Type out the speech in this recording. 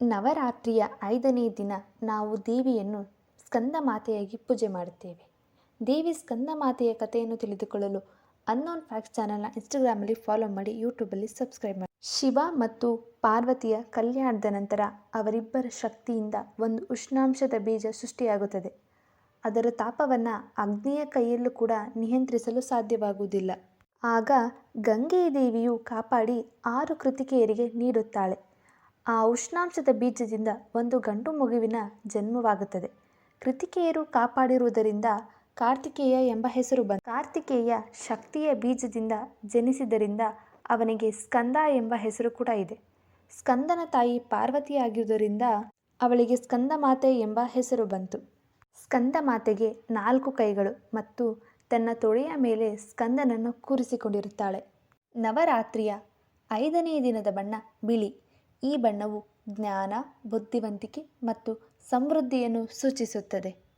ನವರಾತ್ರಿಯ ಐದನೇ ದಿನ ನಾವು ದೇವಿಯನ್ನು ಸ್ಕಂದ ಮಾತೆಯಾಗಿ ಪೂಜೆ ಮಾಡುತ್ತೇವೆ. ದೇವಿ ಸ್ಕಂದ ಮಾತೆಯ ಕಥೆಯನ್ನು ತಿಳಿದುಕೊಳ್ಳಲು ಅನ್ನೋನ್ ಫ್ಯಾಕ್ಟ್ಸ್ ಚಾನಲ್ನ ಇನ್ಸ್ಟಾಗ್ರಾಮಲ್ಲಿ ಫಾಲೋ ಮಾಡಿ ಯೂಟ್ಯೂಬಲ್ಲಿ ಸಬ್ಸ್ಕ್ರೈಬ್ ಮಾಡಿ. ಶಿವ ಮತ್ತು ಪಾರ್ವತಿಯ ಕಲ್ಯಾಣದ ನಂತರ ಅವರಿಬ್ಬರ ಶಕ್ತಿಯಿಂದ ಒಂದು ಉಷ್ಣಾಂಶದ ಬೀಜ ಸೃಷ್ಟಿಯಾಗುತ್ತದೆ. ಅದರ ತಾಪವನ್ನು ಅಗ್ನಿಯ ಕೈಯಲ್ಲೂ ಕೂಡ ನಿಯಂತ್ರಿಸಲು ಸಾಧ್ಯವಾಗುವುದಿಲ್ಲ. ಆಗ ಗಂಗೆಯ ದೇವಿಯು ಕಾಪಾಡಿ ಆರು ಕೃತಿಕೆಯರಿಗೆ ನೀಡುತ್ತಾಳೆ. ಆ ಉಷ್ಣಾಂಶದ ಬೀಜದಿಂದ ಒಂದು ಗಂಡು ಮಗುವಿನ ಜನ್ಮವಾಗುತ್ತದೆ. ಕೃತಿಕೆಯರು ಕಾಪಾಡಿರುವುದರಿಂದ ಕಾರ್ತಿಕೇಯ ಎಂಬ ಹೆಸರು ಬಂತು. ಕಾರ್ತಿಕೇಯ ಶಕ್ತಿಯ ಬೀಜದಿಂದ ಜನಿಸಿದ್ದರಿಂದ ಅವನಿಗೆ ಸ್ಕಂದ ಎಂಬ ಹೆಸರು ಕೂಡ ಇದೆ. ಸ್ಕಂದನ ತಾಯಿ ಪಾರ್ವತಿಯಾಗಿರುವುದರಿಂದ ಅವಳಿಗೆ ಸ್ಕಂದ ಮಾತೆ ಎಂಬ ಹೆಸರು ಬಂತು. ಸ್ಕಂದ ಮಾತೆಗೆ ನಾಲ್ಕು ಕೈಗಳು ಮತ್ತು ತನ್ನ ತೊಡೆಯ ಮೇಲೆ ಸ್ಕಂದನನ್ನು ಕೂರಿಸಿಕೊಂಡಿರುತ್ತಾಳೆ. ನವರಾತ್ರಿಯ ಐದನೇ ದಿನದ ಬಣ್ಣ ಬಿಳಿ. ಈ ಬಣ್ಣವು ಜ್ಞಾನ ಬುದ್ಧಿವಂತಿಕೆ ಮತ್ತು ಸಮೃದ್ಧಿಯನ್ನು ಸೂಚಿಸುತ್ತದೆ.